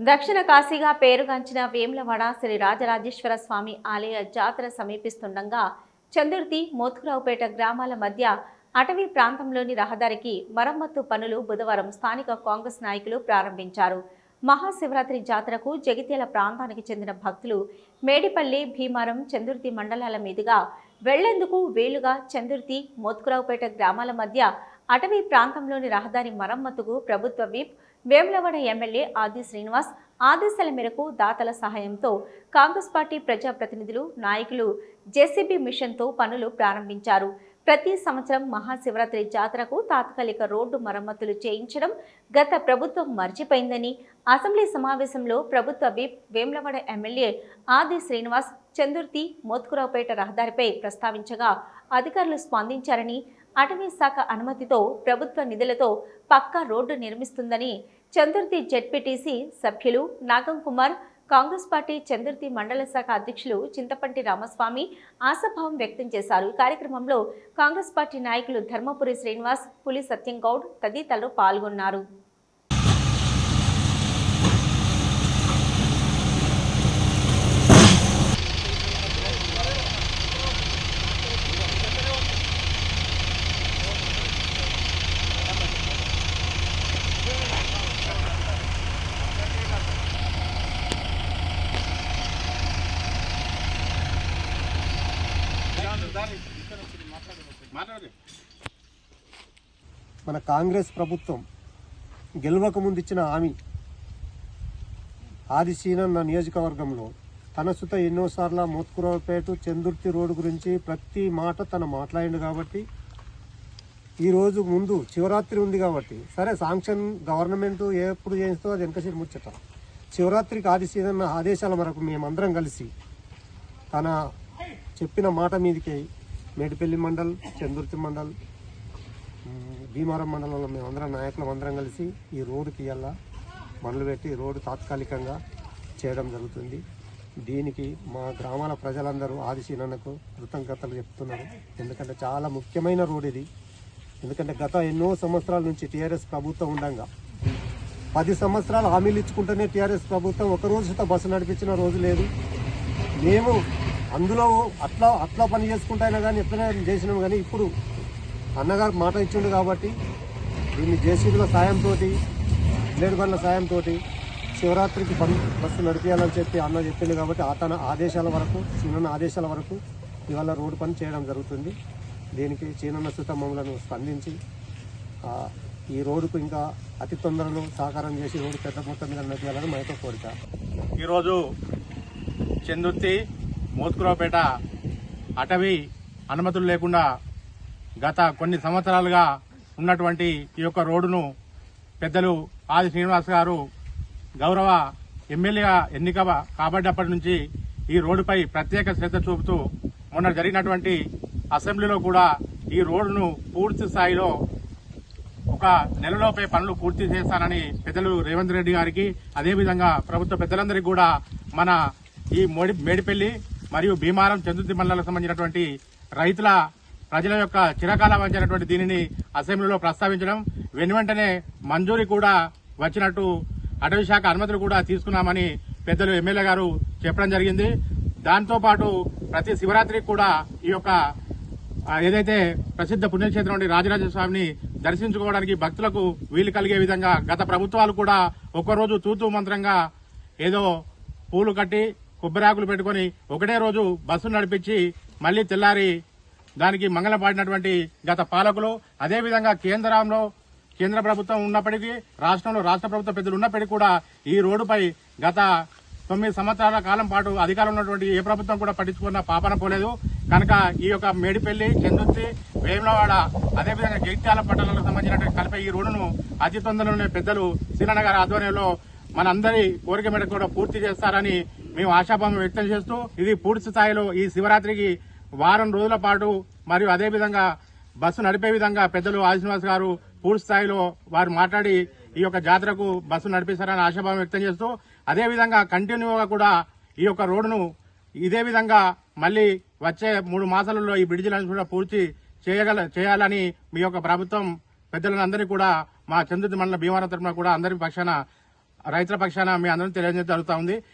దక్షిణ కాశీగా పేరుగాంచిన వేములవాడ శ్రీ రాజరాజేశ్వర స్వామి ఆలయ జాతర సమీపిస్తుండగా చందుర్తి మోత్కురావుపేట గ్రామాల మధ్య అటవీ ప్రాంతంలోని రహదారికి మరమ్మత్తు పనులు బుధవారం స్థానిక కాంగ్రెస్ నాయకులు ప్రారంభించారు. మహాశివరాత్రి జాతరకు జగిత్యాల ప్రాంతానికి చెందిన భక్తులు మేడిపల్లి భీమారం చందుర్తి మండలాల మీదుగా వెళ్ళేందుకు వీలుగా చందుర్తి మోత్కురావుపేట గ్రామాల మధ్య అటవీ ప్రాంతంలోని రహదారి మరమ్మతుకు ప్రభుత్వ విప్ వేములవాడ ఎమ్మెల్యే ఆది శ్రీనివాస్ ఆదేశాల మేరకు దాతల సహాయంతో కాంగ్రెస్ పార్టీ ప్రజాప్రతినిధులు నాయకులు జేసీబీ మిషన్తో పనులు ప్రారంభించారు. ప్రతి సంవత్సరం మహాశివరాత్రి జాతరకు తాత్కాలిక రోడ్డు మరమ్మతులు చేయించడం గత ప్రభుత్వం మర్చిపోయిందని అసెంబ్లీ సమావేశంలో ప్రభుత్వ విప్ వేములవాడ ఎమ్మెల్యే ఆది శ్రీనివాస్ చందుర్తి మోత్కురావుపేట రహదారిపై ప్రస్తావించగా అధికారులు స్పందించారని అటవీ శాఖ అనుమతితో ప్రభుత్వ నిధులతో పక్కా రోడ్డు నిర్మిస్తుందని చందుర్తి జెడ్పీటీసీ సభ్యులు నాగం కుమార్ కాంగ్రెస్ పార్టీ చందుర్తి మండల శాఖ అధ్యక్షులు చింతపంటి రామస్వామి ఆశాభావం వ్యక్తం చేశారు. ఈ కార్యక్రమంలో కాంగ్రెస్ పార్టీ నాయకులు ధర్మపురి శ్రీనివాస్ పులి సత్యం గౌడ్ తదితరులు పాల్గొన్నారు. మన కాంగ్రెస్ ప్రభుత్వం గెలవక ముందు ఇచ్చిన హామీ. ఆది సీనన్న నియోజకవర్గంలో తన సుత ఎన్నోసార్లు మోత్కురావుపేట చందుర్తి రోడ్డు గురించి ప్రతి మాట తను మాట్లాడిండు కాబట్టి ఈరోజు ముందు శివరాత్రి ఉంది కాబట్టి సరే శాంక్షన్ గవర్నమెంట్ ఎప్పుడు చేస్తుందో అది వెనకసి ముచ్చట. శివరాత్రికి ఆది సీనన్న ఆదేశాల మేమందరం కలిసి తన చెప్పిన మాట మీదకి మేడిపల్లి మండల్ చందుర్తి మండల్ భీమారం మండలంలో మేమందరం నాయకులం అందరం కలిసి ఈ రోడ్డు తీయాల మొదలు పెట్టి రోడ్డు తాత్కాలికంగా చేయడం జరుగుతుంది. దీనికి మా గ్రామాల ప్రజలందరూ ఆదిశీనకు కృతజ్ఞతలు చెప్తున్నారు. ఎందుకంటే చాలా ముఖ్యమైన రోడ్ ఇది. ఎందుకంటే గత ఎన్నో సంవత్సరాల నుంచి టీఆర్ఎస్ ప్రభుత్వం ఉండగా పది సంవత్సరాలు హామీలు ఇచ్చుకుంటేనే టీఆర్ఎస్ ప్రభుత్వం ఒక రోజుతో బస్సు నడిపించిన రోజు లేదు. మేము అందులో అట్లా అట్లా పని చేసుకుంటా కానీ ఎప్పుడైనా చేసినాం కానీ ఇప్పుడు అన్నగారు మాట ఇచ్చిండు కాబట్టి దీన్ని జేసీబీల సాయంతో బ్లేడ్ బండ్ల సాయంతో శివరాత్రికి పని బస్సు నడిపించాలని చెప్పి అన్న చెప్పిండు కాబట్టి అతను ఆదేశాల వరకు చిన్న ఆదేశాల వరకు ఇవాళ రోడ్డు పని చేయడం జరుగుతుంది. దీనికి చీనన్న సుతమ్మలను స్పందించి ఈ రోడ్డుకు ఇంకా అతి తొందరలో సహకారం చేసి రోడ్డు పెద్ద మొత్తం మీద నడిపించాలని మా యొక్క కోరిక. ఈరోజు చందుర్తి మోత్కురావుపేట అటవీ అనుమతులు లేకుండా గత కొన్ని సంవత్సరాలుగా ఉన్నటువంటి ఈ యొక్క రోడ్డును పెద్దలు ఆది శ్రీనివాస్ గారు గౌరవ ఎమ్మెల్యేగా ఎన్నిక కాబడ్డప్పటి నుంచి ఈ రోడ్డుపై ప్రత్యేక శ్రద్ధ చూపుతూ మొన్న జరిగినటువంటి అసెంబ్లీలో కూడా ఈ రోడ్డును పూర్తి స్థాయిలో ఒక నెలలోపే పనులు పూర్తి చేస్తానని పెద్దలు రేవంత్ రెడ్డి గారికి అదేవిధంగా ప్రభుత్వ పెద్దలందరికీ కూడా మన ఈ మోడి మేడిపల్లి మరియు భీమారం చంద్రుతి మండలాలకు సంబంధించినటువంటి రైతుల ప్రజల యొక్క చిరకాల వంచినటువంటి దీనిని అసెంబ్లీలో ప్రస్తావించడం వెనువెంటనే మంజూరి మంజూరీ కూడా వచ్చినట్టు అటవీ శాఖ అనుమతులు కూడా తీసుకున్నామని పెద్దలు ఎమ్మెల్యే గారు చెప్పడం జరిగింది. దాంతోపాటు ప్రతి శివరాత్రికి కూడా ఈ యొక్క ఏదైతే ప్రసిద్ధ పుణ్యక్షేత్రం నుండి రాజరాజ స్వామిని దర్శించుకోవడానికి భక్తులకు వీలు కలిగే విధంగా గత ప్రభుత్వాలు కూడా ఒక్కరోజు తూతూ మంత్రంగా ఏదో పూలు కట్టి కొబ్బరాకులు పెట్టుకొని ఒకటే రోజు బస్సు నడిపించి మళ్ళీ తెల్లారి దానికి మంగళం పాడినటువంటి గత పాలకులు అదేవిధంగా కేంద్రంలో కేంద్ర ప్రభుత్వం ఉన్నప్పటికీ రాష్ట్రంలో రాష్ట్ర ప్రభుత్వ పెద్దలు ఉన్నప్పటికీ కూడా ఈ రోడ్డుపై గత తొమ్మిది సంవత్సరాల కాలం పాటు అధికారం ఉన్నటువంటి ఏ ప్రభుత్వం కూడా పట్టించుకున్న పాపన పోలేదు. కనుక ఈ యొక్క మేడిపల్లి చెందుర్తి వేములవాడ అదేవిధంగా జగిత్యాల పట్టణాలకు సంబంధించినటువంటి కలిపే ఈ రోడ్డును అతి తొందరలోనే పెద్దలు శ్రీనన్న గారి ఆధ్వర్యంలో మనందరి కోరిక మేరకు కూడా పూర్తి చేస్తారని మేము ఆశాభావం వ్యక్తం చేస్తూ ఇది పూర్తి స్థాయిలో ఈ శివరాత్రికి వారం రోజుల పాటు మరియు అదేవిధంగా బస్సు నడిపే విధంగా పెద్దలు ఆదిశ్రీనివాస్ గారు పూర్తి స్థాయిలో వారు మాట్లాడి ఈ యొక్క జాతరకు బస్సు నడిపిస్తారని ఆశాభావం వ్యక్తం చేస్తూ అదేవిధంగా కంటిన్యూగా కూడా ఈ యొక్క రోడ్డును ఇదే విధంగా మళ్ళీ వచ్చే మూడు మాసాలలో ఈ బ్రిడ్జిలను కూడా పూర్తి చేయగల చేయాలని మీ యొక్క ప్రభుత్వం పెద్దలందరినీ కూడా మా చంద్రుతి మండల భీమవరం తరఫున కూడా అందరి పక్షాన రైతుల పక్షాన మీ అందరం తెలియజేయడం జరుగుతూ ఉంది.